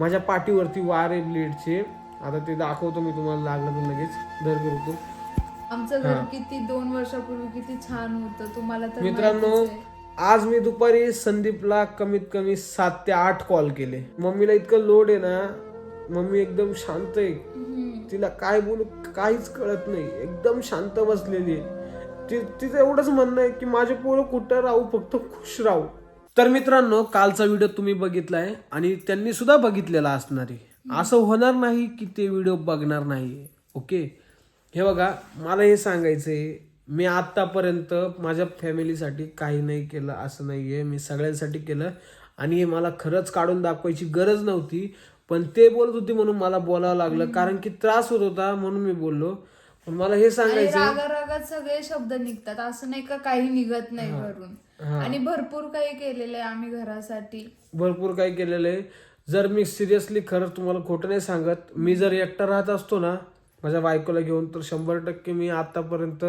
माझ्या पाठीवरती वार आहे ब्लेडचे. आता ते दाखवतो मी तुम्हाला लागलं तर लगेच. दर करतो आमचं घर हा. किती दोन वर्षापूर्वी किती छान होतं तुम्हाला तर मित्रांनो माहितीच आहे. आज मी दुपारी संदीपला कमीत कमी सात ते आठ कॉल केले. मम्मीला इतकं लोड आहे ना मम्मी एकदम शांत आहे. हम्म. तिला काय बोलू काहीच कळत नाही. एकदम शांत बसलेली आहे. ति- तिचं एवढंच म्हणणं आहे की माझे पोरं कुठं राहू फक्त खुश राहू. तर मित्रांनो कालचा व्हिडिओ तुम्ही बघितलाय आणि त्यांनी सुद्धा बघितलेला असणार आहे. असं होणार नाही की ते व्हिडिओ बघणार नाही ओके? हे बघा मला हे सांगायचंय मी आतापर्यंत माझ्या फॅमिलीसाठी काही नाही केलं असं नाहीये. मी सगळ्यांसाठी केलं आणि हे मला खरंच काढून दाखवायची गरज नव्हती पण ते बोलत होते म्हणून मला बोलावं लागलं. कारण की त्रास होत होता म्हणून मी बोललो. पण मला हे सांगायचं रागा रागात सगळे शब्द निघतात. असं नाही का काही निघत नाही घरून? आणि भरपूर काही केलेलं आहे आम्ही घरासाठी. भरपूर काही केलेलं आहे. जर मी सिरियसली खरं तुम्हाला खोटं नाही सांगत मी जर एकटा राहत असतो ना माझ्या बायकोला घेऊन तर शंभर टक्के मी आतापर्यंत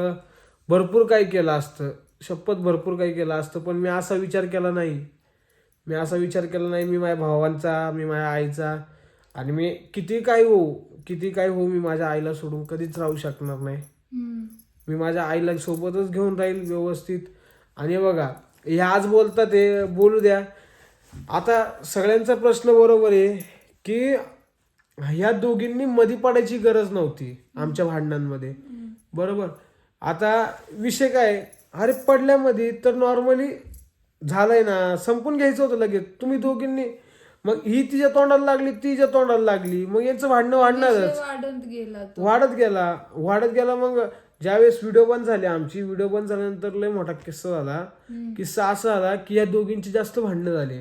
भरपूर काही केलं असतं. शपथ भरपूर काही केलं असतं पण मी असा विचार केला नाही. मी असा विचार केला नाही मी माझ्या भावांचा मी माझ्या आईचा आणि मी किती काही होऊ किती काही होऊ मी माझ्या आईला सोडून कधीच राहू शकणार नाही. मी माझ्या आईला सोबतच घेऊन राहील व्यवस्थित. आणि बघा हे आज बोलतात हे बोलू द्या. आता सगळ्यांचा प्रश्न बरोबर आहे की ह्या दोघींनी मधी पडायची गरज नव्हती आमच्या भांडणांमध्ये. बरोबर? आता विषय काय? अरे पडल्यामध्ये तर नॉर्मली झालंय ना संपून घ्यायचं होतं लगेच. तुम्ही दोघींनी मग ही तिच्या तोंडाला लागली तिच्या तोंडाला लागली मग यांचं भांडणं वाढणारच. वाढत गेला वाढत गेला वाढत गेला मग ज्यावेळेस व्हिडिओ बंद झाली आमची व्हिडिओ बंद झाल्यानंतर लय मोठा किस्सा झाला. किस्सा असा झाला की या दोघींची जास्त भांडणं झाली.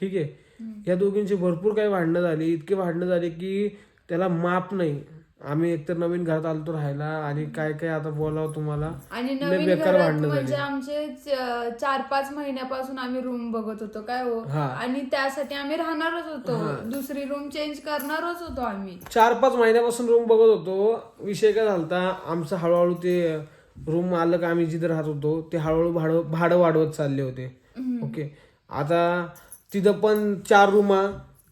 ठीक आहे? या दोघींची भरपूर काही भांडणं झाली. इतके भांडणं झाली की त्याला माप नाही. आम्ही एकतर नवीन घरात आलतो राहायला आणि काय काय आता बोलावं तुम्हाला? आणि लय नवीन बेकार घरात भांडणं म्हणजे झाली आमचे च- चार पाच महिन्यापासून आम्ही रूम बघत होतो काय हो? हा. आणि त्यासाठी आम्ही राहणारच होतो. दुसरी रूम चेंज करणारच होतो आम्ही. चार पाच महिन्यापासून रूम बघत होतो. विषय काय झालता आमचं हळूहळू ते रूम मालक आम्ही जिथे राहत होतो ते हळूहळू भाडं भाडं वाढवत चालले होते. ओके. आता तिथं पण चार रूमा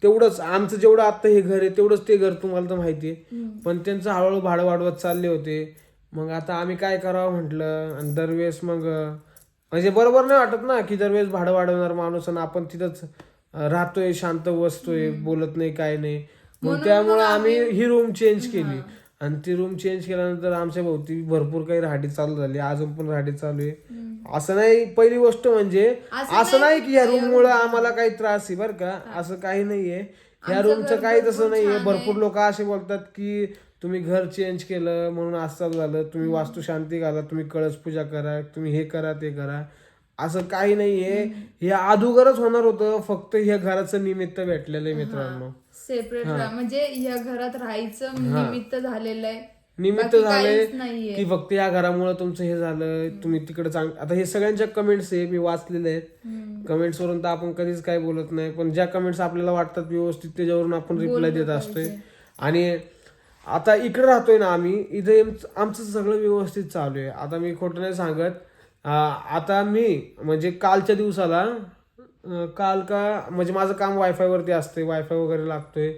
तेवढंच आमचं जेवढं आता हे घर आहे तेवढंच ते घर तुम्हाला तर माहिती आहे. पण त्यांचं हळूहळू भाडं वाढवत चालले होते. मग आता आम्ही काय करावं म्हटलं? आणि दरवेळेस मग म्हणजे बरोबर नाही वाटत ना की दरवेळेस भाडं वाढवणार माणूस आणि आपण तिथंच राहतोय शांत बसतोय बोलत नाही काय नाही. मग त्यामुळे आम्ही ही रूम चेंज केली. आणि ती रूम चेंज केल्यानंतर आमच्या भोवती भरपूर काही राहाडी चालू झाली. अजून पण राहाडी चालू आहे. असं नाही पहिली गोष्ट म्हणजे असं नाही की या रूम मुळे आम्हाला काही त्रास आहे बरं का. असं काही नाहीये या रूमचं काही तसं नाहीये भरपूर लोक असे बोलतात की तुम्ही घर चेंज केलं म्हणून असं झालं. तुम्ही वास्तू शांती घाला. तुम्ही कळस पूजा करा. तुम्ही हे करा ते करा. असं काही नाहीये हे अदुगरच होणार होतं. फक्त ह्या घराचं निमित्त भेटलेलं आहे मित्रांनो. सेपरेट म्हणजे या घरात राहायचं निमित्त झालेलं आहे. निमित्त बाकी झाले काहीच नाहीये. की फक्त या घरामुळे तुमचं हे झालं तुम्ही तिकडे चांग आता हे सगळ्यांच्या कमेंट्स आहे मी वाचलेले आहेत. कमेंट्स वरून तर आपण कधीच काय बोलत नाही पण ज्या कमेंट्स आपल्याला वाटतात व्यवस्थित त्याच्यावरून आपण रिप्लाय देत असतोय. आणि आता इकडे राहतोय ना आम्ही इथे आमचं- आमचं सगळं व्यवस्थित चालू आहे. आता मी खोटं नाही सांगत. अं, आता मी म्हणजे कालच्या दिवसाला अं, काल का म्हणजे माझं काम वायफाय वरती असते वायफाय वगैरे लागतोय.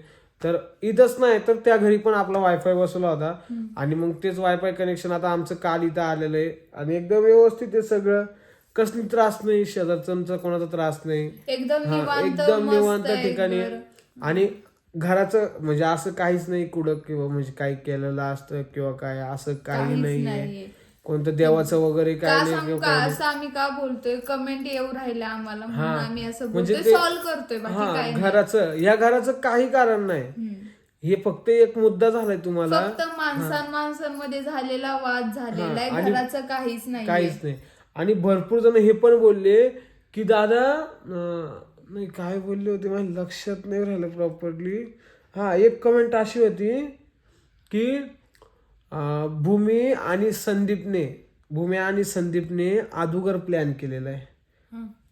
तर इथंच नाही तर त्या घरी पण आपला वायफाय बसवला होता. आणि मग तेच वायफाय कनेक्शन आता आमचं काल इथं आलेलं आहे. आणि एकदम व्यवस्थित आहे सगळं. कसली त्रास नाही शेजारचा कोणाचा त्रास नाही. एकदम निवांत ठिकाणी. आणि घराचं म्हणजे असं काहीच नाही कुठं किंवा म्हणजे काही केलेलं असतं किंवा काय असं काही नाहीये. कोणतं देवाचं वगैरे काय नाही सांग असं आम्ही का बोलतोय? कमेंट येऊ राहिल्या आम्हाला म्हणून हा. आम्ही असं म्हणजे बोलतोय ते- सॉल्व्ह करतोय बाकी हा काय नाही. घराचं या घराचं काही कारण नाही. हम्म. हे फक्त एक मुद्दा झालाय तुम्हाला. फक्त माणसां माणसांमध्ये झालेला वाद झालेला आहे. आणि घराचं काहीच नाही काहीच नाही. आणि भरपूर जण हे पण बोलले की दादा अं, नाही काय बोलले होते माझ्या लक्षात नाही राहिलं प्रॉपरली हा एक कमेंट अशी होती की भूमी आणि संदीपने भूमी आणि संदीपने अदुगर प्लॅन केलेला आहे.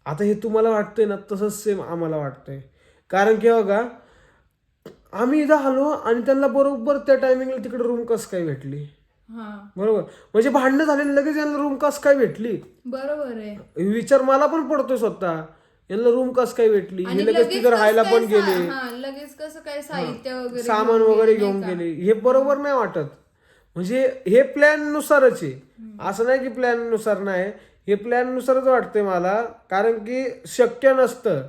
आता हे तुम्हाला वाटतंय ना तसंच सेम आम्हाला वाटतंय. कारण की बघा आम्ही इथं आलो आणि त्यांना बरोबर त्या टायमिंगला तिकडे रूम कस काय भेटली? बरोबर. म्हणजे भांडणं झाले लगेच यांना रूम कस काय भेटली? बरोबर आहे. विचार मला पण पडतोय स्वतः. यांना रूम कस काय भेटली? हे लगेच तिथं राहायला पण गेले. लगेच कसं काय साहित्य सामान वगैरे घेऊन? गेले. हे बरोबर नाही वाटत. म्हणजे हे प्लॅन नुसारच आहे. असं नाही की प्लॅननुसार नाही. हे प्लॅन नुसारच वाटतंय मला. कारण की शक्य नसतं.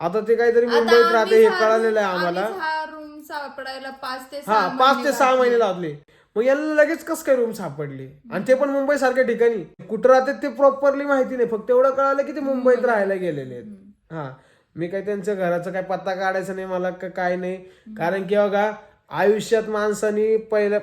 आता ते काहीतरी मुंबईत राहते हे कळालेलं आहे आम्हाला. हा रूम सापडायला पाच ते हा सहा पाच महिने ते सहा लागले. महिने लावले मग यांना लगेच कस काय रूम सापडली? आणि ते पण मुंबई सारख्या ठिकाणी. कुठं राहतात ते प्रॉपरली माहिती नाही. फक्त एवढं कळालं की ते मुंबईत राहायला गेलेले आहेत. हा. मी काही त्यांच्या घराचा काय पत्ता काढायचा नाही मला काय नाही. कारण की बघा आयुष्यात माणसानी पहिलं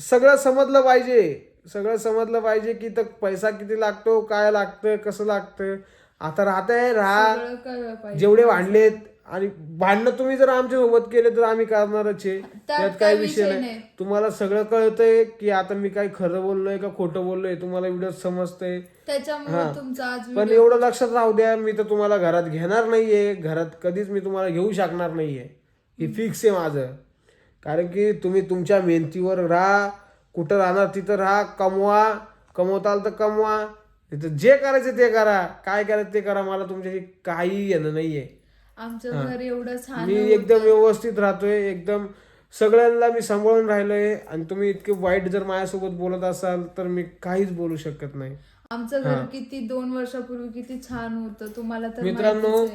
सगळं समजलं पाहिजे. सगळं समजलं पाहिजे की तर पैसा किती लागतो काय लागतं कसं लागतं. आता राहताय राहा. सगळं कळलं पाहिजे. जेवढे भांडलेत आणि भांडणं तुम्ही जर आमच्यासोबत केले तर आम्ही करणारच आहे. त्यात काही विषय नाही. तुम्हाला सगळं कळतंय की आता मी काय खरं बोललोय का खोटं बोललोय तुम्हाला व्हिडिओ समजतंय. त्याच्यामुळे तुमचा आज पण एवढं लक्षात राहू द्या मी तर तुम्हाला घरात घेणार नाहीये. घरात कधीच मी तुम्हाला घेऊ शकणार नाहीये. हे फिक्स आहे माझं. कारण की तुम्ही तुमच्या मेहनतीवर राहा कुठं राहणार तिथं राहा कमवा कमवताल तर कमवा. तिथं जे करायचं ते करा. काय करायचं ते करा. मला तुमच्याशी काही येणं नाहीये. आमचं घर एवढं छान मी एकदम व्यवस्थित राहतोय. एकदम सगळ्यांना मी सांभाळून राहिलोय. आणि तुम्ही इतके वाईट जर माझ्यासोबत बोलत असाल तर मी काहीच बोलू शकत नाही. आमचं घर किती दोन वर्षापूर्वी किती छान होतं. तुम्हाला तर मित्रांनो.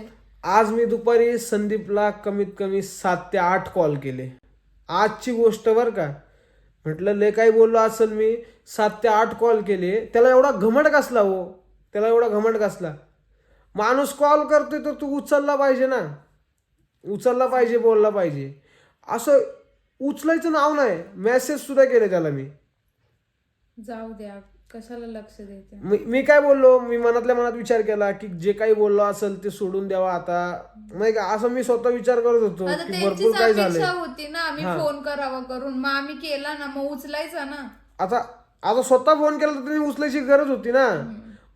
आज मी दुपारी संदीपला कमीत कमी सात ते आठ कॉल केले. आजची गोष्ट बर का? म्हटलं लय काही बोललो असेल मी. सात ते आठ कॉल केले. त्याला एवढा घमट कसला हो? त्याला एवढा घमट कसला? माणूस कॉल करतोय तर तू उचलला पाहिजे ना. उचलला पाहिजे बोलला पाहिजे. असं उचलायचं नाव नाही. मेसेज सुद्धा केले त्याला मी. जाऊ द्या. कशाला लक्ष देते मी मी काय बोललो? मी मनातल्या मनात विचार केला की जे काही बोललो असेल ते सोडून द्यावा आता. नाही का? असं मी स्वतः विचार करत होतो आता की त्यांचीच भरपूर काय अपेक्षा होती ना आम्ही फोन करावा करून. मग आम्ही केला ना मग उचलायचा ना. आता आता स्वतः फोन केला तर त्यांनी उचलायची गरज होती ना.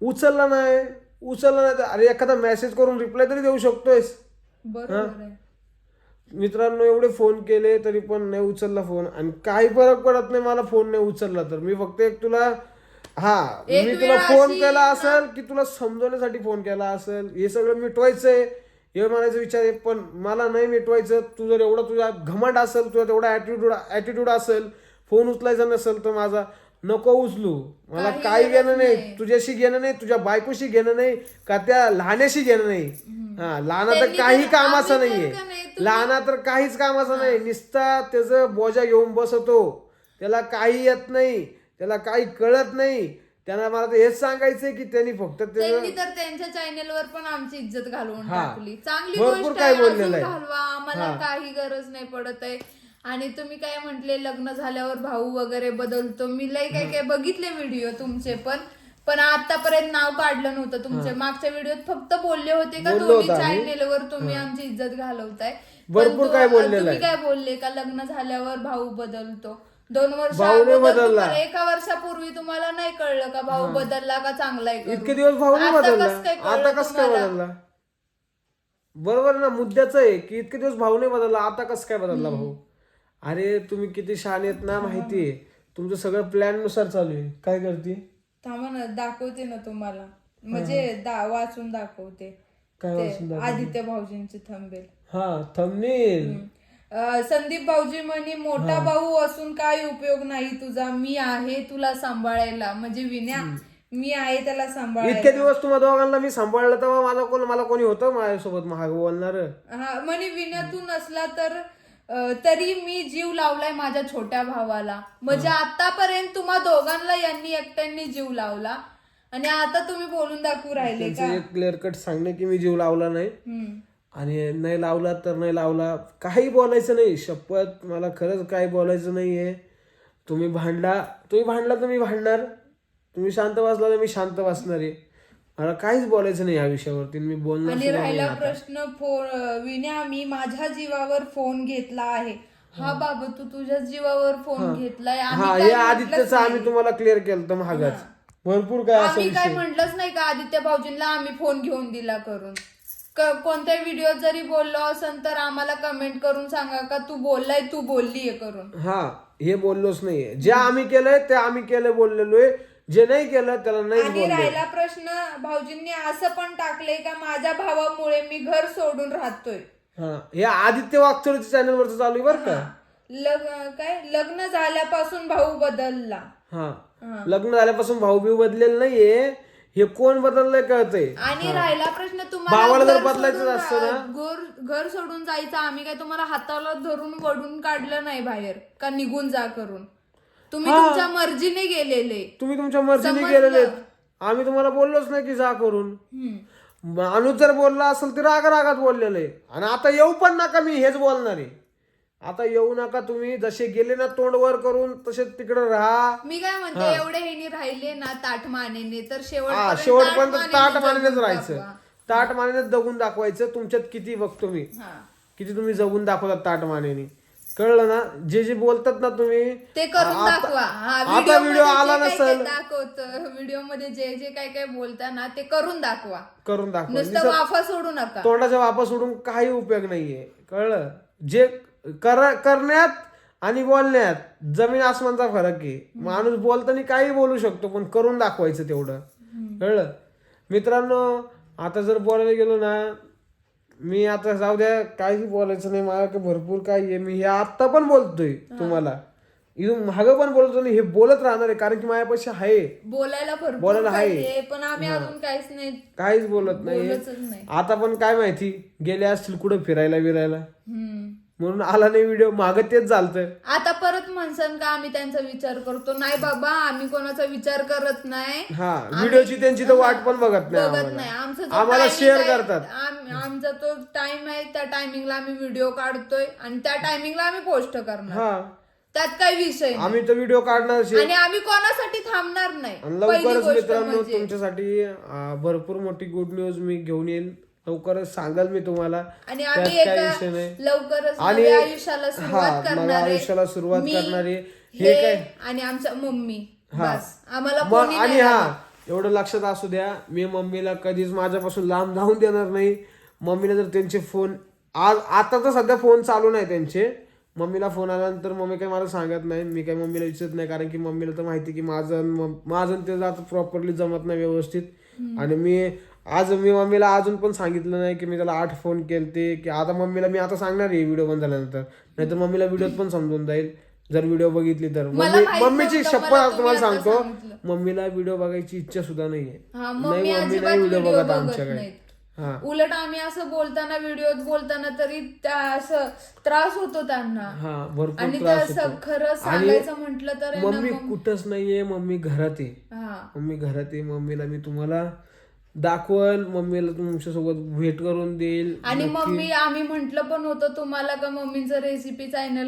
उचलला नाही उचलला नाही तर अरे एखादा मेसेज करून रिप्लाय तरी देऊ शकतोयस. बरोबर आहे. मित्रांनो एवढे फोन केले तरी पण नाही उचलला फोन. आणि काही फरक पडत नाही मला फोन नाही उचलला तर. मी फक्त एक तुला हा एक मी तुला वेळ फोन अशी केला असेल की तुला समजवण्यासाठी फोन केला असेल हे सगळं मिटवायचंय हे म्हणायचं विचार आहे पण मला नाही मिटवायचं तू जर एवढा तुझा घमंड असेल तुझा तेवढा ऍटिट्यूड ऍटिट्यूड असेल फोन उचलायचा नसेल तर माझा नको उचलू. मला काही काही गरज घेणं नाही नाही. तुझ्याशी घेणं नाही तुझ्या बायकोशी घेणं नाही का त्या लहान्याशी घेणं नाही. हा लहाना तर त्यांनी काही तर- कामाचं आम्ही तर नाहीये. का नाही, तुम्ही- लहाना तर काहीच कामाचं नाही निस्ता त्याचं बोजा घेऊन बसतो. त्याला काही येत नाही. त्याला काही कळत नाही. त्यांना मला तर हेच सांगायचंय की त्यांनी फक्त त्यांनी तर त्यांच्या चॅनेलवर पण आमची इज्जत घालवून हा. टाकली. चांगली भरपूर गोष्ट काय आहे बोललेलं आहे. घालवा आम्हाला काही गरज नाही पडत आहे. आणि तुम्ही काय म्हंटले लग्न झाल्यावर भाऊ वगैरे बदलतो. मी लय काय काय बघितले व्हिडिओ तुमचे पण. पण आतापर्यंत नाव काढलं नव्हतं तुमचे. मागच्या व्हिडिओत फक्त बोलले होते का बोललो दोन्ही होतो आम्ही. चॅनेलवर तुम्ही आमची इज्जत घालवताय? पण भरपूर तो- काय बोललेलं तुम्ही आहे. काय बोलले का लग्न झाल्यावर भाऊ बदलतो? दोन वर्ष भाऊ नाही अगोदर बदलला. तुम्हाला- एका वर्षापूर्वी तुम्हाला नाही कळलं का भाऊ बदलला का चांगला आहे करून? इतके दिवस भाऊ नाही आता बदलला. कसं काय कळलं आता कसं काय तुम्हाला? बदलला? बरोबर ना मुद्द्याचं आहे की इतके दिवस भाऊ नाही बदलला आता कसं काय बदलला भाऊ? अरे तुम्ही किती शहाणे आहेत ना माहितीये तुमचं सगळं प्लॅननुसार चालू आहे. काय करते? थांबा ना दाखवते ना तुम्हाला. म्हणजे दा वाचून दाखवते. काय ते वाचून दाखव? आदित्य भाऊजींचे थंबेल हा थंबनेल संदीप भाऊजी म्हणे मोठा भाऊ असून काय उपयोग नाही तुझा. मी आहे तुला सांभाळायला. म्हणजे विन्या मी आहे त्याला सांभाळायला. इतके दिवस तुम्हा दोघांना मी सांभाळलं तेव्हा मला कोण मला कोणी होतं माझ्यासोबत महाग बोलणार? हा म्हणे विना तू नसला तर अ, तरी मी जीव लावलाय माझ्या छोट्या भावाला. म्हणजे आतापर्यंत तुम्हा दोघांना यांनी एकट्यांनी जीव लावला. आणि आता तुम्ही बोलून दाखवू राहिले का? त्यांचं एक क्लिअर कट सांगणे की मी जीव लावला नाही. हम्म. आणि नाही लावला तर नाही लावला. काही बोलायचं नाही. शपथ मला खरंच काही बोलायचं नाहीये. तुम्ही भांडला तुम्ही भांडला तर मी भांडणार. तुम्ही शांत बसला तर मी शांत बसणार आहे. मला काहीच बोलायचं नाही या विषयावरती. मी बोलणार आणि नाही राहिला. प्रश्न फोन विन्या मी माझ्या जीवावर फोन घेतला आहे. हा बाबा तू तुझ्या जीवावर फोन घेतलाय. हा म्हटलंच आदित्यचं नाही. आम्ही तुम्हाला क्लिअर केलं तर महागाच भरपूर काय आम्ही काय म्हटलंच नाही का आदित्य भाऊजींना आम्ही फोन घेऊन दिला करून. कोणत्या व्हिडिओ जरी बोललो असेल तर आम्हाला कमेंट करून सांगा का तू बोललाय तू बोललीये करून. हा हे बोललोच नाहीये. जे आम्ही केलंय ते आम्ही केलंय बोललेलो आहे जे नाही केलं त्याला नाही आणि राहिला प्रश्न भाऊजींनी असं पण टाकलंय का माझ्या भावामुळे मी घर सोडून राहतोय. हा हे आदित्य वागचोरच्या चॅनल वरच चालू आहे बरं का? लग काय? लग्न झाल्यापासून भाऊ बदलला. हा. लग्न झाल्यापासून भाऊ बी बदलेलं नाहीये. हे कोण बदललंय कळतंय आणि राहिला प्रश्न भावाला जर घर बदलायचं सोडून असतं ना? घर घर सोडून जायचं आम्ही काय तुम्हाला हाताला धरून वडून काढलं नाही बाहेर का निघून जा करून तुम्ही तुमच्या मर्जीने गेलेले तुम्ही तुमच्या मर्जीने समजलं. गेलेले. आम्ही तुम्हाला बोललोच नाही की जा करून हम्म. माणूस जर बोलला असेल तर राग रागात बोललेलं आहे आणि आता येऊ पण नका मी हेच बोलणार आहे आता येऊ नका तुम्ही. जसे गेले ना तोंड वर करून तसे तिकडे राहा. मी काय म्हणते एवढे हेनी राहिले ना ताठ मानेने तर हा शेवट शेवटपर्यंत ताट मानेनेच राहायचं. ताट मानेनेच जगून दाखवायचं. तुमच्यात किती बघतो मी किती तुम्ही जगून दाखवतात ताट मानेने. कळलं ना? जे जे बोलतात ना तुम्ही ते करून आता- दाखवा. हा आता व्हिडिओ आला नसेल. दाखवत व्हिडिओमध्ये जे जे काय काय बोलता ना ते करून दाखवा. करून दाखवा. नुसतं वाफा सोडू नका. तोंडाच्या वापस सोडून काही उपयोग नाहीये. कळलं? जे कर करण्यात आणि बोलण्यात जमीन आसमानचा फरक आहे. माणूस बोलताना काही बोलू शकतो पण करून दाखवायचं तेवढं. कळलं? मित्रांनो आता जर बोलायला गेलो ना मी आता जाऊ द्या काही बोलायचं नाही मला काही भरपूर काही आहे. मी हे आत्ता पण बोलतोय तुम्हाला. इथून मागं पण बोलतो नाही हे बोलत राहणार आहे कारण की माझ्यापाशी आहे. बोलायला भरपूर बोलायला आहे. पण आम्ही अजून काहीच नाही. काहीच बोलत नाही. बोलतच नाही. आता पण काय माहिती गेले असतील कुठं फिरायला बिरायला हम्म. म्हणून आला नाही व्हिडिओ माग तेच चालतंय आता परत म्हणसान का आम्ही त्यांचा विचार करतो? नाही बाबा आम्ही कोणाचा विचार करत नाही. हा व्हिडिओची त्यांची तर वाट पण बघत नाही बघत आम्हाला. नाही. आमचं जो आम्हाला timing शेअर आहे, करतात. आम- आमचा तो टाइम आहे त्या टायमिंगला आम्ही व्हिडिओ काढतोय आणि त्या टायमिंगला आम्ही पोस्ट करणार. हा. त्यात काही विषय नाही. आम्ही तर व्हिडिओ काढणार आणि आम्ही कोणासाठी थांबणार नाही? आणि पहिली लवकरच गोष्ट मित्रांनो म्हणजे. तुमच्यासाठी अं, भरपूर मोठी गुड न्यूज मी घेऊन येईल लवकरच सांगाल मी तुम्हाला. आणि त्यात आम्ही काही एका विषय नाही. लवकरच आणि नव्या आयुष्याला हा सुरुवात करणार आहे. आयुष्याला सुरुवात मी, करणार आहे. हे हे काय? आणि आमच्या मम्मी. हा. बस. आम्हाला मग कोणी आणि नाही हा. एवढं लक्षात असू द्या मी मम्मीला कधीच माझ्यापासून लांब जाऊन देणार नाही. मम्मीला जर त्यांचे फोन आज आता तर सध्या फोन चालू नाही त्यांचे. मम्मीला फोन आल्यानंतर मम्मी काही मला सांगत नाही. मी काही मम्मीला विचारत नाही कारण की मम्मीला तर माहिती की माझं आणि मम- माझं आणि त्याचं आता प्रॉपरली जमत नाही व्यवस्थित. आणि मी आज मी मम्मीला अजून पण सांगितलं नाही की मी त्याला आठ फोन केलते की आता मम्मीला मी आता सांगणार आहे व्हिडिओ बंद झाल्यानंतर. नाहीतर मम्मीला व्हिडिओत पण समजून जाईल. जर व्हिडिओ बघितली तर. मम्मी मम्मीची शपथ आज तुम्हाला सांगतो. मम्मीला व्हिडिओ बघायची इच्छा सुद्धा नाहीये. नाही मम्मी नाही व्हिडिओ व्हिडिओ बघत आमच्याकडे. उलट आम्ही असं बोलताना व्हिडिओत बोलताना तरी त्या असं त्रास होतो त्यांना. हा भरपूर आणि खरं सांगायचं म्हटलं तर मम्मी कुठंच नाहीये मम्मी घरात आहे. हा. मम्मी घरात आहे. मम्मीला मी तुम्हाला दाखवल मम्मीला तुमच्यासोबत भेट करून देईल. आणि मम्मी आम्ही म्हंटल पण होतं तुम्हाला का मम्मीचं रेसिपी चॅनल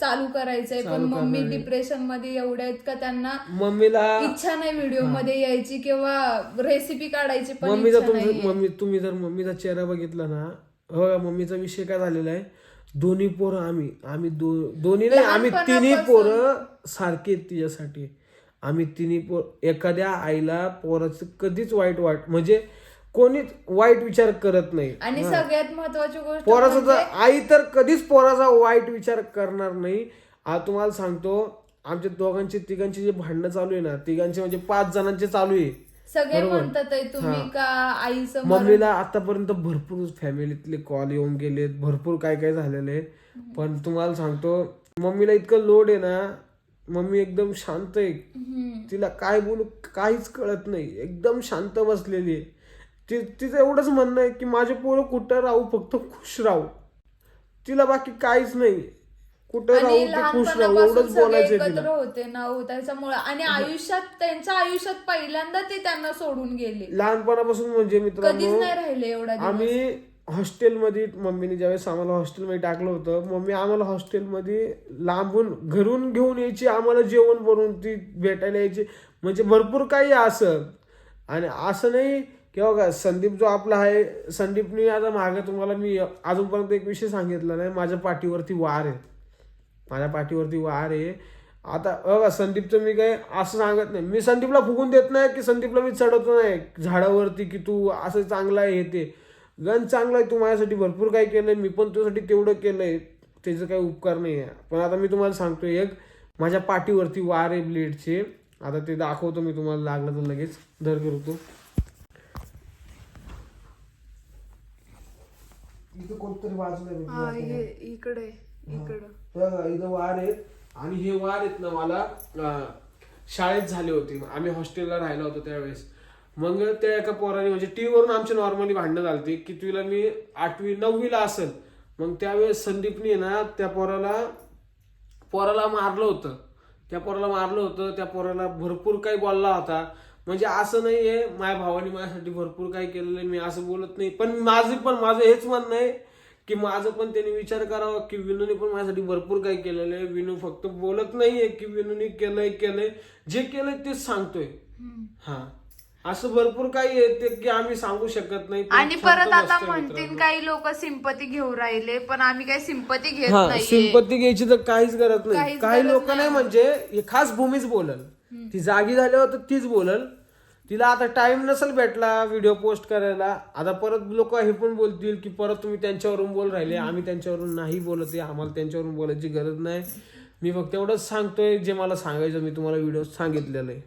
चालू करायचंय पण मम्मी डिप्रेशनमध्ये एवढ्या आहेत का त्यांना मम्मीला इच्छा नाही व्हिडिओमध्ये यायची किंवा रेसिपी काढायची पण मम्मीचा इच्छा तुमचं नाही मम्मी तुम्ही जर मम्मीचा चेहरा बघितला ना हो मम्मीचा विषय काय झालेला आहे? दोन्ही पोरं आम्ही आम्ही दो- दोन्ही नाही आम्ही तिन्ही पोरं सारखे आहेत तिच्यासाठी. आम्ही तिन्ही पोर एखाद्या आईला पोराचं कधीच वाईट वाट म्हणजे कोणीच वाईट विचार करत नाही. आणि सगळ्यात महत्वाची गोष्ट पोराचा तर आई तर कधीच पोराचा वाईट विचार करणार नाही. आज तुम्हाला सांगतो आमच्या दोघांची तिघांची जे भांडणं चालू आहे ना तिघांचे म्हणजे पाच जणांचे चालू आहे. सगळे म्हणतात आहे तुम्ही का आईचं मम्मीला आतापर्यंत भरपूर फॅमिलीतले कॉल येऊन गेलेत भरपूर काय काय झालेलं पण तुम्हाला सांगतो मम्मीला इतकं लोड आहे ना मम्मी एकदम शांत आहे. तिला काय बोलू काहीच कळत नाही. एकदम शांत बसलेली आहे. ती तिचं एवढंच म्हणणं आहे की माझे पोरं कुठं राहू? फक्त खुश राहू. तिला बाकी काहीच नाही. कुठं राहू ते खुश राहू एवढंच बोलायचं एकत्र होते ना हो त्याच्यामुळे. आणि आयुष्यात त्यांच्या आयुष्यात पहिल्यांदा ते त्यांना सोडून गेले. लहानपणापासून म्हणजे कधीच मित्रांनो नाही राहिले एवढा. आम्ही हॉस्टेलमध्ये मम्मीने ज्यावेळेस आम्हाला हॉस्टेलमध्ये टाकलं होतं मम्मी आम्हाला हॉस्टेलमध्ये लांबून घरून घेऊन यायची आम्हाला जेवण बनवून ती भेटायला यायची. म्हणजे भरपूर काही असं. आणि असं नाही की बघा संदीप जो आपला आहे संदीपने आता मागे तुम्हाला मी अजूनपर्यंत एक विषय सांगितला नाही माझ्या पाठीवरती वार आहे. माझ्या पाठीवरती वार आहे. आता बघा संदीपचं मी काय असं सांगत नाही. मी संदीपला फुगून देत नाही की संदीपला मी चढवतो नाही. झाडावरती की तू असं चांगलं आहे हे ते. गण चांगलं आहे तू माझ्यासाठी भरपूर काही केलंय मी पण तुझ्यासाठी तेवढं केलंय त्याचं काही उपकार नाही आहे. पण आता मी तुम्हाला सांगतो एक माझ्या पाठीवरती वार आहे ब्लेडचे. आता ते दाखवतो मी तुम्हाला लागलं तर लगेच. दर करतो इथं कोणतरी बाजूला इकडे. इकडं बघा, इथं वार आहेत. आणि हे वार आहेत ना मला शाळेत झाले होते. आम्ही हॉस्टेलला राहिलो होतो त्यावेळेस. मग त्या एका पोराने म्हणजे टी वरून आमची नॉर्मली भांडणं झालती कितवीला मी आठवी नववीला असेल. मग त्यावेळेस संदीपने ना त्या पोराला पोराला मारलं होतं. त्या पोराला मारलं होतं त्या पोराला भरपूर काही बोलला होता. म्हणजे असं नाहीये माझ्या भावाने माझ्यासाठी भरपूर काही केलेलं आहे मी असं बोलत नाही. पण माझं पण माझं हेच म्हणणं आहे की माझं पण त्यांनी विचार करावा की विनूने पण माझ्यासाठी भरपूर काही केलेलं आहे. विनू फक्त बोलत नाहीये की विनूने केलंय केलंय. जे केलंय तेच सांगतोय. हा. असं भरपूर काही आहे ते की आम्ही सांगू शकत नाही. पण आणि परत आता म्हणतील मित्रांनो. काही लोक सिंपती घेऊ राहिले पण आम्ही काही सिंपती घेत हा नाहीये. सिंपत्ती घ्यायची तर काहीच गरज नाही. काहीच काही गरज लोक नाही. नाही म्हणजे हे खास भूमीच बोलल. ती जागी झाल्यावर तर तीच बोलल. तिला आता टाइम नसेल भेटला व्हिडिओ पोस्ट करायला. आता परत लोक हे पण बोलतील की परत तुम्ही त्यांच्यावरून बोल राहिले. आम्ही त्यांच्यावरून नाही बोलत आहे. आम्हाला त्यांच्यावरून बोलायची गरज नाही. मी फक्त एवढंच सांगतोय जे मला सांगायचं मी तुम्हाला व्हिडिओ सांगितलेलं आहे.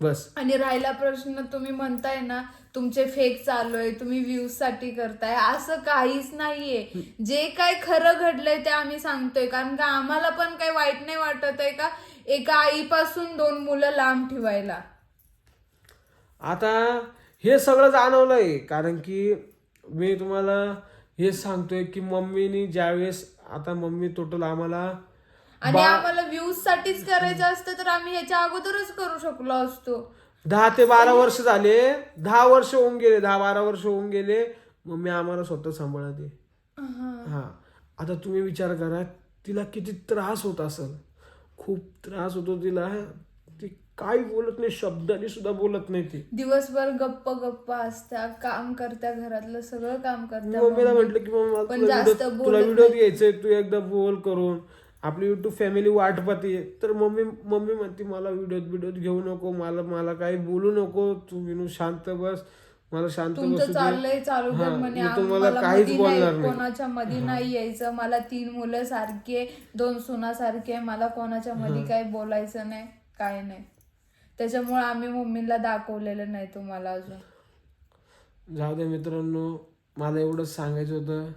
बस. आणि राहिला प्रश्न तुम्ही म्हणताय ना तुमचे फेक चालू आहे तुम्ही व्ह्यूजसाठी करताय असं काहीच नाहीये. जे काय खरं घडलंय ते आम्ही सांगतोय कारण का आम्हाला पण काही वाईट नाही वाटत आहे का? एका आईपासून दोन मुलं लांब ठेवायला. आता हे सगळं जाणवलंय कारण की मी तुम्हाला हे सांगतोय की मम्मीनी ज्यावेळेस आता मम्मी टोटल आम्हाला आणि आम्हाला व्ह्यूज साठीच करायचं असतं तर आम्ही ह्याच्या अगोदरच करू शकलो असतो. दहा ते बारा वर्ष झाले. दहा वर्ष होऊन गेले. दहा बारा वर्ष होऊन गेले. मम्मी आम्हाला स्वतः सांभाळते. हा. आता तुम्ही विचार करा तिला किती त्रास होत असेल? खूप त्रास होतो तिला. ती काही बोलत नाही शब्दाने सुद्धा बोलत नाही ती. दिवसभर गप्प गप्प असत्या काम करत्या घरातलं सगळं काम मी करत्या मम्मीला म्हटलं की मम्मी मला पण तुला जास्त व्हिडिओ बोलत तुला व्हिडिओ घ्यायचंय तू एकदा बोल करून. आपली युट्यूब फॅमिली वाट पाहते तर मम्मी मम्मी म्हणते मला व्हिडिओ व्हिडिओ घेऊ नको मला मला काही बोलू नको. तू विनू शांत बस. मला शांत तुमचं चाललंय चालू म्हणे. तुम्हाला काहीच बोलणार नाही नाही. कोणाच्या मध्ये नाही यायचं. मला तीन मुलं सारखे दोन सुना सारखे मला कोणाच्या मध्ये काही बोलायचं नाही काय नाही. त्याच्यामुळे आम्ही मम्मीला दाखवलेलं नाही तुम्हाला अजून. जाऊ दे मित्रांनो मला एवढंच सांगायचं होतं.